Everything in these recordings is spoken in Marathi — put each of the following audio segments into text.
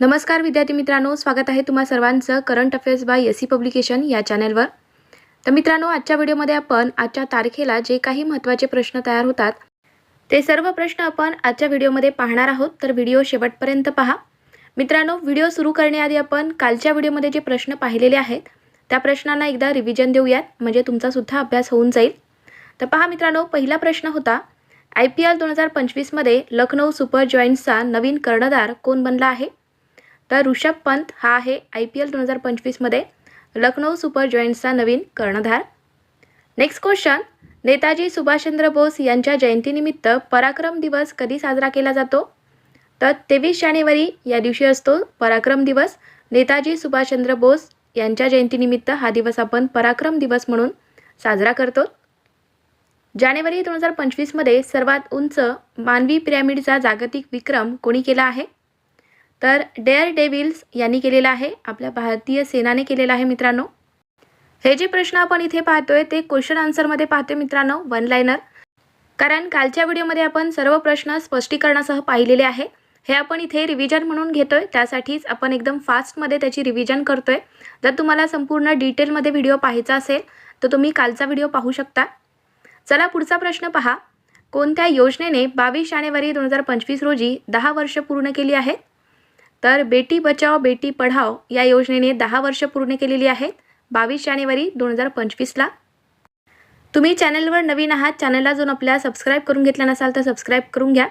नमस्कार विद्यार्थी मित्रांनो स्वागत आहे तुम्हा सर्वांचं current affairs by S C publication या चॅनलवर. तर मित्रांनो आजच्या व्हिडिओमध्ये आपण आजच्या तारखेला जे काही महत्त्वाचे प्रश्न तयार होतात ते सर्व प्रश्न आपण आजच्या व्हिडिओमध्ये पाहणार आहोत. तर व्हिडिओ शेवटपर्यंत पहा. मित्रांनो व्हिडिओ सुरू करण्याआधी आपण कालच्या व्हिडिओमध्ये जे प्रश्न पाहिलेले आहेत त्या प्रश्नांना एकदा रिव्हिजन देऊयात म्हणजे तुमचासुद्धा अभ्यास होऊन जाईल. तर पहा मित्रांनो पहिला प्रश्न होता आय पी एल दोन हजार पंचवीसमध्ये लखनौ सुपर जॉईंट्सचा नवीन कर्णधार कोण बनला आहे? तर ऋषभ पंत हा आहे आय पी एल दोन हजार पंचवीसमध्ये लखनौ सुपर जॉईंट्सचा नवीन कर्णधार. नेक्स्ट क्वेश्चन नेताजी सुभाषचंद्र बोस यांच्या जयंतीनिमित्त पराक्रम दिवस कधी साजरा केला जातो? तर तेवीस जानेवारी या दिवशी असतो पराक्रम दिवस. नेताजी सुभाषचंद्र बोस यांच्या जयंतीनिमित्त हा दिवस आपण पराक्रम दिवस म्हणून साजरा करतो. जानेवारी दोन हजार पंचवीसमध्ये सर्वात उंच मानवी पिरॅमिडचा जागतिक विक्रम कोणी केला आहे? तर डेअर डेविल्स यांनी केलेलं आहे आपल्या भारतीय सेनाने केलेला आहे मित्रांनो. हे जे प्रश्न आपण इथे पाहतोय ते क्वेश्चन आन्सरमध्ये पाहतोय मित्रांनो वन लाईनर कारण कालच्या व्हिडिओमध्ये आपण सर्व प्रश्न स्पष्टीकरणासह पाहिलेले आहे. हे आपण इथे रिव्हिजन म्हणून घेतोय त्यासाठीच आपण एकदम फास्टमध्ये त्याची रिव्हिजन करतोय. जर तुम्हाला संपूर्ण डिटेलमध्ये व्हिडिओ पाहायचा असेल तर तुम्ही कालचा व्हिडिओ पाहू शकता. चला पुढचा प्रश्न पहा. कोणत्या योजनेने बावीस जानेवारी दोन हजार पंचवीस रोजी दहा वर्ष पूर्ण केली आहेत? तर बेटी बचाओ बेटी पढाओ या योजनेने दहा वर्ष पूर्ण केलेली आहेत. बावीस जानेवारी दोन हजार पंचवीसला. तुम्ही चॅनलवर नवीन आहात चॅनलला जर आपल्या सबस्क्राईब करून घेतला नसाल तर सबस्क्राईब करून घ्या.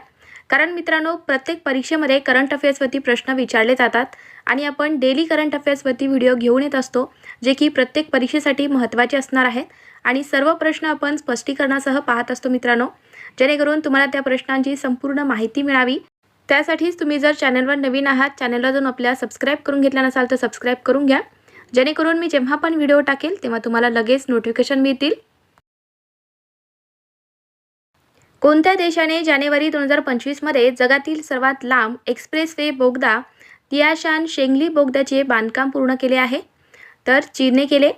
कारण मित्रांनो प्रत्येक परीक्षेमध्ये करंट अफेअर्सवरती प्रश्न विचारले जातात आणि आपण डेली करंट अफेअर्सवरती व्हिडिओ घेऊन येत असतो जे की प्रत्येक परीक्षेसाठी महत्त्वाचे असणार आहेत. आणि सर्व प्रश्न आपण स्पष्टीकरणासह पाहत असतो मित्रांनो. जेणेकरून तुम्हाला त्या प्रश्नांची संपूर्ण माहिती मिळावी. त्यासाठीच तुम्ही जर चॅनलवर नवीन आहात चॅनलला जाऊन आपल्या सबस्क्राईब करून घेतला नसाल तर सबस्क्राईब करून घ्या. जेणेकरून मी जेव्हा पण व्हिडिओ टाकेल तेव्हा तुम्हाला लगेच नोटिफिकेशन मिळतील. कोणत्या देशाने जानेवारी दोन हजार पंचवीसमध्ये जगातील सर्वात लांब एक्सप्रेस वे बोगदा तियाशान शेंगली बोगद्याचे बांधकाम पूर्ण केले आहे? तर चीनने केले.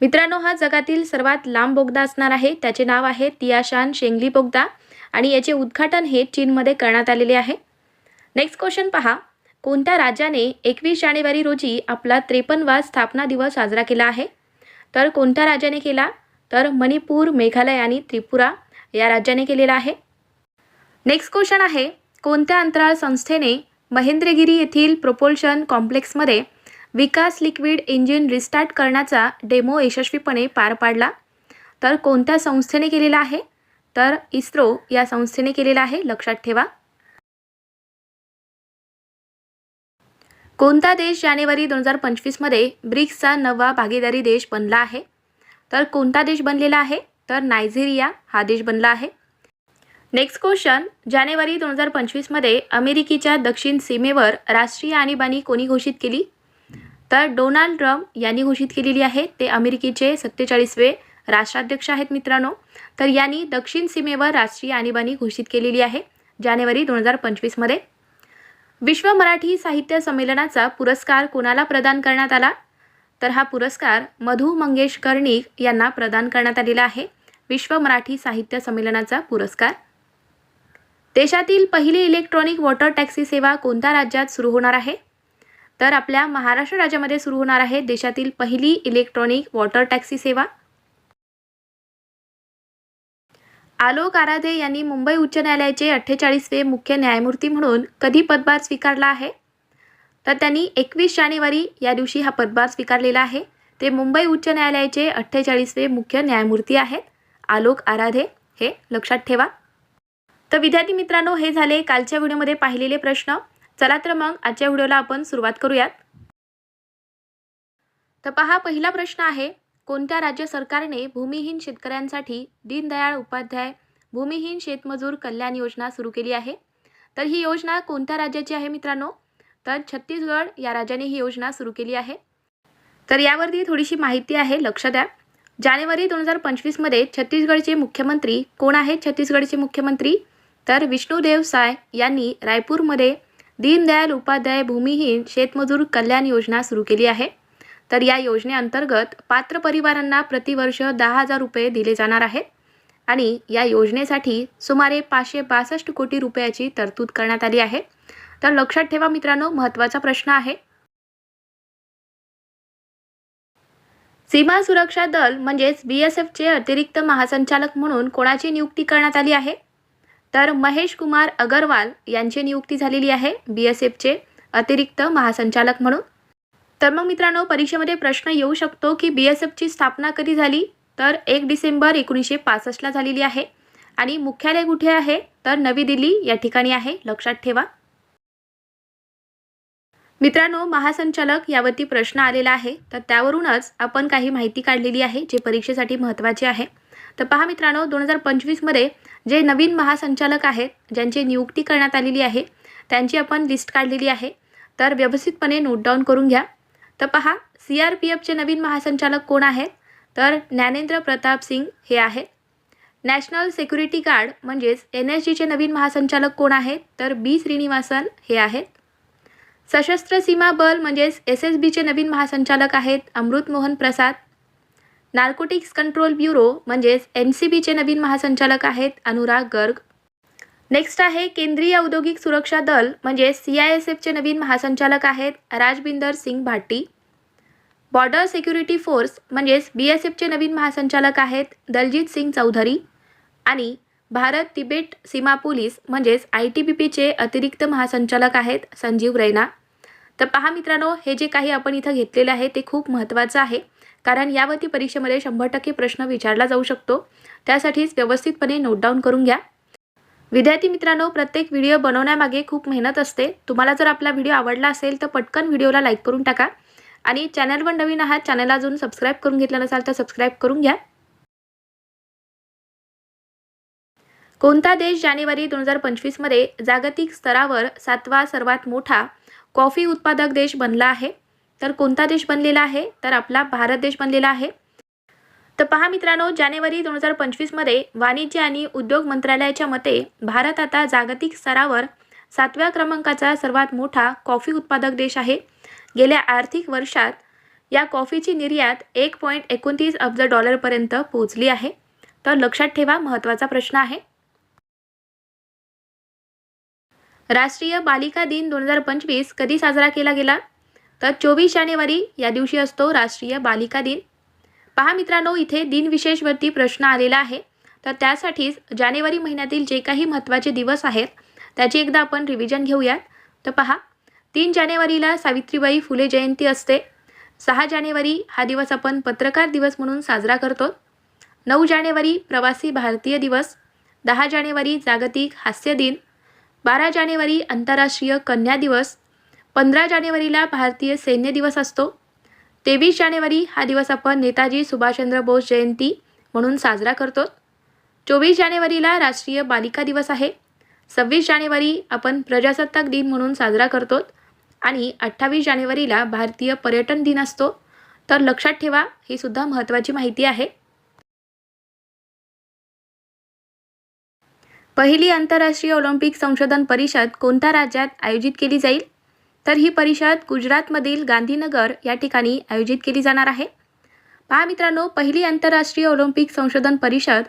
मित्रांनो हा जगातील सर्वात लांब बोगदा असणार आहे. त्याचे नाव आहे तियाशान शेंगली बोगदा आणि याचे उद्घाटन हे चीनमध्ये करण्यात आलेले आहे. नेक्स्ट क्वेश्चन पहा. कोणत्या राज्याने एकवीस जानेवारी रोजी आपला त्रेपन्नवा स्थापना दिवस साजरा केला आहे? तर कोणत्या राज्याने केला? तर मणिपूर मेघालय आणि त्रिपुरा या राज्याने केलेला आहे. नेक्स्ट क्वेश्चन आहे कोणत्या अंतराळ संस्थेने महेंद्रगिरी येथील प्रोपोल्शन कॉम्प्लेक्समध्ये विकास लिक्विड इंजिन रिस्टार्ट करण्याचा डेमो यशस्वीपणे पार पाडला? तर कोणत्या संस्थेने केलेला आहे? तर इस्रो या संस्थेने केलेला आहे लक्षात ठेवा. कोणता देश जानेवारी दोन हजार पंचवीसमध्ये ब्रिक्सचा नवा भागीदारी देश बनला आहे? तर कोणता देश बनलेला आहे? तर नायझेरिया हा देश बनला आहे. Next question. जानेवारी दोन हजार पंचवीसमध्ये अमेरिकेच्या दक्षिण सीमेवर राष्ट्रीय आणीबाणी कोणी घोषित केली? तर डोनाल्ड ट्रम्प यांनी घोषित केलेली आहे. ते अमेरिकेचे सत्तेचाळीसवे राष्ट्राध्यक्ष आहेत मित्रांनो. तर यांनी दक्षिण सीमेवर राष्ट्रीय आणीबाणी घोषित केलेली आहे जानेवारी दोन हजार पंचवीसमध्ये. विश्व मराठी साहित्य संमेलनाचा पुरस्कार कोणाला प्रदान करण्यात आला? तर हा पुरस्कार मधु मंगेश कर्णिक यांना प्रदान करण्यात आलेला आहे. विश्व मराठी साहित्य संमेलनाचा पुरस्कार. देशातील पहिली इलेक्ट्रॉनिक वॉटर टॅक्सी सेवा कोणत्या राज्यात सुरू होणार आहे? तर आपल्या महाराष्ट्र राज्यामध्ये सुरू होणार आहे देशातील पहिली इलेक्ट्रॉनिक वॉटर टॅक्सी सेवा. आलोक आराधे यांनी मुंबई उच्च न्यायालयाचे अठ्ठेचाळीसवे मुख्य न्यायमूर्ती म्हणून कधी पदभार स्वीकारला आहे? तर त्यांनी एकवीस जानेवारी या दिवशी हा पदभार स्वीकारलेला आहे. ते मुंबई उच्च न्यायालयाचे अठ्ठेचाळीसवे मुख्य न्यायमूर्ती आहेत. आलोक आराधे हे लक्षात ठेवा. तर विद्यार्थी मित्रांनो हे झाले कालच्या व्हिडिओमध्ये पाहिलेले प्रश्न. चला तर मग आजच्या व्हिडिओला आपण सुरुवात करूयात. तर पहा पहिला प्रश्न आहे कोणत्या राज्य सरकारने भूमिहीन शेतकऱ्यांसाठी दीनदयाळ उपाध्याय भूमिहीन शेतमजूर कल्याण योजना सुरू केली आहे? तर ही योजना कोणत्या राज्याची आहे मित्रांनो? तर छत्तीसगड या राज्याने ही योजना सुरू केली आहे. तर यावरती थोडीशी माहिती आहे लक्ष द्या. जानेवारी दोन हजार पंचवीसमध्ये छत्तीसगडचे मुख्यमंत्री कोण आहेत? छत्तीसगडचे मुख्यमंत्री तर विष्णुदेव साय यांनी रायपूरमध्ये दीनदयाल उपाध्याय भूमिहीन शेतमजूर कल्याण योजना सुरू केली आहे. तर या योजनेअंतर्गत पात्र परिवारांना प्रतिवर्ष दहा हजार रुपये दिले जाणार आहेत. आणि या योजनेसाठी सुमारे पाचशे बासष्ट कोटी रुपयाची तरतूद करण्यात आली आहे. तर लक्षात ठेवा मित्रांनो महत्त्वाचा प्रश्न आहे. सीमा सुरक्षा दल म्हणजेच बी एस एफचे अतिरिक्त महासंचालक म्हणून कोणाची नियुक्ती करण्यात आली आहे? तर महेश कुमार अगरवाल यांची नियुक्ती झालेली आहे बी एस एफचे अतिरिक्त महासंचालक म्हणून. तर मग मित्रांनो परीक्षेमध्ये प्रश्न येऊ शकतो की बी एस एफची स्थापना कधी झाली? तर एक डिसेंबर एकोणीसशे पासष्टला झालेली आहे. आणि मुख्यालय कुठे आहे? तर नवी दिल्ली या ठिकाणी आहे. लक्षात ठेवा. मित्रांनो महासंचालक यावरती प्रश्न आलेला आहे. तर त्यावरूनच आपण काही माहिती काढलेली आहे जे परीक्षेसाठी महत्त्वाचे आहे. तर पहा मित्रांनो दोन हजार पंचवीसमध्ये जे नवीन महासंचालक आहेत ज्यांची नियुक्ती करण्यात आलेली आहे त्यांची आपण लिस्ट काढलेली आहे. तर व्यवस्थितपणे नोट डाऊन करून घ्या. तर पहा सी आर पी एफचे नवीन महासंचालक कोण आहेत? तर ज्ञानेंद्र प्रताप सिंग हे आहेत. नॅशनल सेक्युरिटी गार्ड म्हणजेच एन एस जीचे नवीन महासंचालक कोण आहेत? तर बी श्रीनिवासन हे आहेत. सशस्त्र सीमा बल म्हणजेच एस एस बीचे नवीन महासंचालक आहेत Amrit Mohan Prasad. Narcotics control bureau म्हणजेच एन सी बीचे नवीन महासंचालक आहेत अनुराग गर्ग. नेक्स्ट आहे केंद्रीय औद्योगिक सुरक्षा दल म्हणजे सी आय एस एफचे नवीन महासंचालक आहेत Rajbinder Singh Bhati. Border security force म्हणजेच बी एस एफचे नवीन महासंचालक आहेत दलजीत सिंग चौधरी. आणि भारत तिबेट सीमा पोलीस म्हणजेच आय टी बी पीचे अतिरिक्त महासंचालक आहेत संजीव रैना. तर पहा मित्रांनो हे जे काही आपण इथं घेतलेलं आहे ते खूप महत्त्वाचं आहे. कारण यावरती परीक्षेमध्ये शंभर टक्के प्रश्न विचारला जाऊ शकतो. त्यासाठीच व्यवस्थितपणे नोट डाऊन करून घ्या. विद्यार्थी मित्रांनो प्रत्येक व्हिडिओ बनवण्यामागे खूप मेहनत असते. तुम्हाला जर आपला व्हिडिओ आवडला असेल तर पटकन व्हिडिओला लाईक करून टाका. आणि चॅनलवर नवीन आहात चॅनलला अजून सबस्क्राईब करून घेतलं नसाल तर सबस्क्राईब करून घ्या. कोणता देश जानेवारी दोन हजार पंचवीसमध्ये जागतिक स्तरावर सातवा सर्वात मोठा कॉफी उत्पादक देश बनला आहे? तर कोणता देश बनलेला आहे? तर आपला भारत देश बनलेला आहे. तर पहा मित्रांनो जानेवारी दोन हजार पंचवीसमध्ये वाणिज्य आणि उद्योग मंत्रालयाच्या मते भारत आता जागतिक स्तरावर सातव्या क्रमांकाचा सर्वात मोठा कॉफी उत्पादक देश आहे. गेल्या आर्थिक वर्षात या कॉफीची निर्यात एक पॉईंट एकोणतीस अब्ज डॉलरपर्यंत पोहोचली आहे. तर लक्षात ठेवा महत्त्वाचा प्रश्न आहे. राष्ट्रीय बालिका दिन दोन हजार पंचवीस कधी साजरा केला गेला? तर चोवीस जानेवारी या दिवशी असतो राष्ट्रीय बालिका दिन. पहा मित्रांनो इथे दिनविशेषवरती प्रश्न आलेला आहे. तर त्यासाठीच जानेवारी महिन्यातील जे काही महत्त्वाचे दिवस आहेत त्याची एकदा आपण रिव्हिजन घेऊयात. तर पहा तीन जानेवारीला सावित्रीबाई फुले जयंती असते. सहा जानेवारी हा दिवस आपण पत्रकार दिवस म्हणून साजरा करतो. नऊ जानेवारी प्रवासी भारतीय दिवस. दहा जानेवारी जागतिक हास्य दिन. बारा जानेवारी आंतरराष्ट्रीय कन्या दिवस. पंधरा जानेवारीला भारतीय सैन्य दिवस असतो. तेवीस जानेवारी हा दिवस आपण नेताजी सुभाषचंद्र बोस जयंती म्हणून साजरा करतो. चोवीस जानेवारीला राष्ट्रीय बालिका दिवस आहे. सव्वीस जानेवारी आपण प्रजासत्ताक दिन म्हणून साजरा करतो आणि अठ्ठावीस जानेवारीला भारतीय पर्यटन दिन असतो. तर लक्षात ठेवा ही सुद्धा महत्त्वाची माहिती आहे. पहिली आंतरराष्ट्रीय ऑलिम्पिक संशोधन परिषद कोणत्या राज्यात आयोजित केली जाईल? तर ही परिषद गुजरातमधील गांधीनगर या ठिकाणी आयोजित केली जाणार आहे. पहा मित्रांनो पहिली आंतरराष्ट्रीय ऑलिम्पिक संशोधन परिषद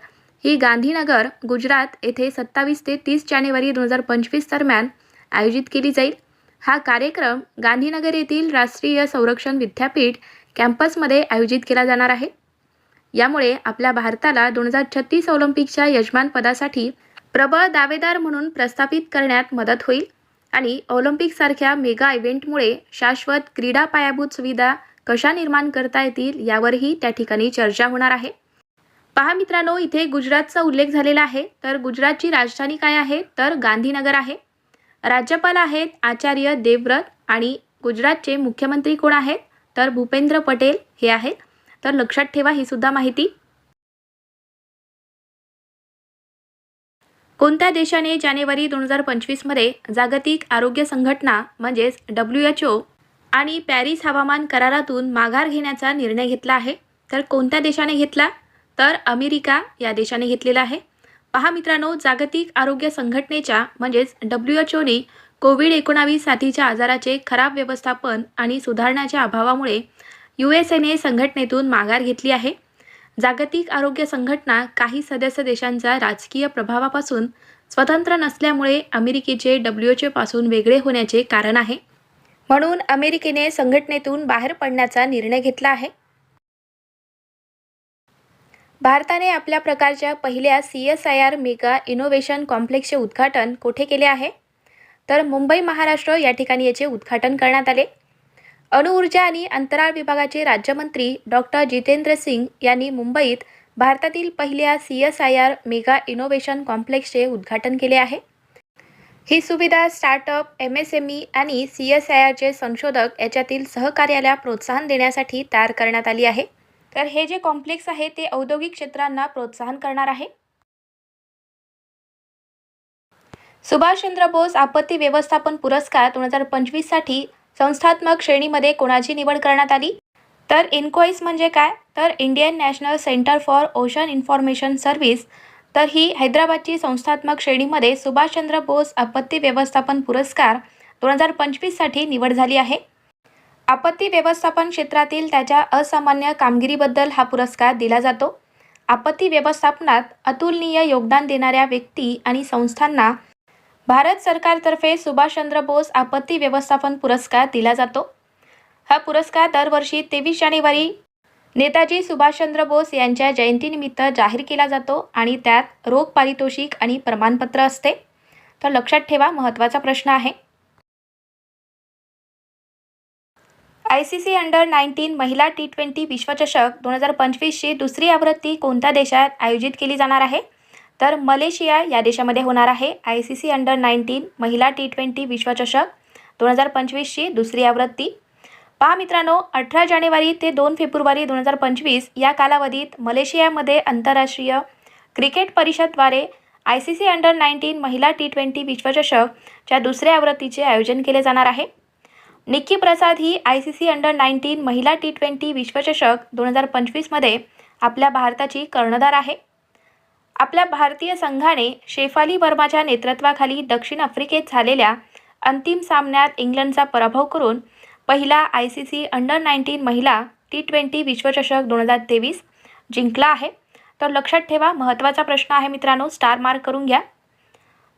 ही गांधीनगर गुजरात येथे सत्तावीस ते तीस जानेवारी दोन हजार पंचवीस दरम्यान आयोजित केली जाईल. हा कार्यक्रम गांधीनगर येथील राष्ट्रीय संरक्षण विद्यापीठ कॅम्पसमध्ये आयोजित केला जाणार आहे. यामुळे आपल्या भारताला दोन हजार छत्तीस ऑलिम्पिकच्या यजमानपदासाठी प्रबळ दावेदार म्हणून प्रस्थापित करण्यात मदत होईल. आणि ऑलिम्पिकसारख्या मेगा इव्हेंटमुळे शाश्वत क्रीडा पायाभूत सुविधा कशा निर्माण करता येतील यावरही त्या ठिकाणी चर्चा होणार आहे. पहा मित्रांनो इथे गुजरातचा उल्लेख झालेला आहे. तर गुजरातची राजधानी काय आहे? तर गांधीनगर आहे. राज्यपाल आहेत आचार्य देवव्रत आणि गुजरातचे मुख्यमंत्री कोण आहेत? तर भूपेंद्र पटेल हे आहेत. तर लक्षात ठेवा ही सुद्धा माहिती. कोणत्या देशाने जानेवारी दोन हजार पंचवीसमध्ये जागतिक आरोग्य संघटना म्हणजेच डब्ल्यू एच ओ आणि पॅरिस हवामान करारातून माघार घेण्याचा निर्णय घेतला आहे? तर कोणत्या देशाने घेतला? तर अमेरिका या देशाने घेतलेला आहे. पहा मित्रांनो जागतिक आरोग्य संघटनेच्या म्हणजेच डब्ल्यू एच ओने कोविड एकोणावीस साथीच्या आजाराचे खराब व्यवस्थापन आणि सुधारण्याच्या अभावामुळे यू एस एने संघटनेतून माघार घेतली आहे. जागतिक आरोग्य संघटना काही सदस्य देशांच्या राजकीय प्रभावापासून स्वतंत्र नसल्यामुळे अमेरिकेचे डब्ल्यू पासून वेगळे होण्याचे कारण आहे. म्हणून अमेरिकेने संघटनेतून बाहेर पडण्याचा निर्णय घेतला आहे. भारताने आपल्या प्रकारच्या पहिल्या C S I R mega innovation कॉम्प्लेक्सचे उद्घाटन कोठे केले आहे? तर मुंबई महाराष्ट्र या ठिकाणी याचे उद्घाटन करण्यात आले. अणुऊर्जा आणि अंतराळ विभागाचे राज्यमंत्री डॉक्टर जितेंद्र सिंग यांनी मुंबईत भारतातील पहिल्या C S I R mega innovation कॉम्प्लेक्सचे उद्घाटन केले आहे. ही सुविधा startup M S M E आणि सी एस आय आरचे संशोधक याच्यातील सहकार्याला प्रोत्साहन देण्यासाठी तयार करण्यात आली आहे. तर हे जे कॉम्प्लेक्स आहे ते औद्योगिक क्षेत्रांना प्रोत्साहन करणार आहे. सुभाषचंद्र बोस आपत्ती व्यवस्थापन पुरस्कार दोन हजार पंचवीससाठी संस्थात्मक श्रेणीमध्ये कोणाची निवड करण्यात आली? तर इन्क्वाईस म्हणजे काय? तर Indian national centre for ocean information service. तर ही हैदराबादची संस्थात्मक श्रेणीमध्ये सुभाषचंद्र बोस आपत्ती व्यवस्थापन पुरस्कार दोन हजार पंचवीससाठी निवड झाली आहे. आपत्ती व्यवस्थापन क्षेत्रातील त्याच्या असामान्य कामगिरीबद्दल हा पुरस्कार दिला जातो. आपत्ती व्यवस्थापनात अतुलनीय योगदान देणाऱ्या व्यक्ती आणि संस्थांना भारत सरकारतर्फे सुभाषचंद्र बोस आपत्ती व्यवस्थापन पुरस्कार दिला जातो. हा पुरस्कार दरवर्षी तेवीस जानेवारी नेताजी सुभाषचंद्र बोस यांच्या जयंतीनिमित्त जाहीर केला जातो आणि त्यात रोख पारितोषिक आणि प्रमाणपत्र असते. तर लक्षात ठेवा महत्त्वाचा प्रश्न आहे. I C C under nineteen महिला टी ट्वेंटी विश्वचषक दोन हजार पंचवीसची दुसरी आवृत्ती कोणत्या देशात आयोजित केली जाणार आहे? तर मलेशिया या देशामध्ये होणार आहे. I C C under nineteen महिला टी ट्वेंटी विश्वचषक दोन हजार पंचवीसची दुसरी आवृत्ती. पहा मित्रांनो अठरा जानेवारी ते दोन फेब्रुवारी दोन हजार पंचवीस या कालावधीत मलेशियामध्ये आंतरराष्ट्रीय cricket परिषदद्वारे I C C under nineteen महिला टी ट्वेंटी विश्वचषकच्या दुसऱ्या आवृत्तीचे आयोजन केले जाणार आहे. निक्की प्रसाद ही I C C under nineteen महिला टी ट्वेंटी विश्वचषक दोन हजार पंचवीसमध्ये आपल्या भारताची कर्णधार आहे. आपल्या भारतीय संघाने शेफाली वर्माच्या नेतृत्वाखाली दक्षिण आफ्रिकेत झालेल्या अंतिम सामन्यात इंग्लंडचा पराभव करून पहिला I C C under nineteen महिला टी ट्वेंटी विश्वचषक दोन हजार तेवीस जिंकला आहे. तर लक्षात ठेवा महत्त्वाचा प्रश्न आहे मित्रांनो स्टार मार्क करून घ्या.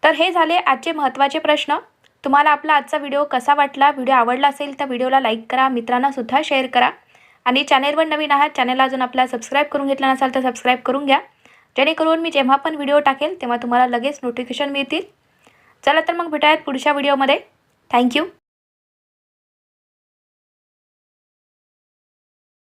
तर हे झाले आजचे महत्त्वाचे प्रश्न. तुम्हाला आपला आजचा व्हिडिओ कसा वाटला व्हिडिओ आवडला असेल तर व्हिडिओला लाईक करा मित्रांनासुद्धा शेअर करा. आणि चॅनेलवर नवीन आहात चॅनेल अजून आपला सबस्क्राईब करून घेतला नसाल तर सबस्क्राईब करून घ्या. जेणेकरून मी जेव्हा पण व्हिडिओ टाकेल तेव्हा तुम्हाला लगेच नोटिफिकेशन मिळतील. चला तर मग भेटायत पुढच्या व्हिडिओमध्ये थँक्यू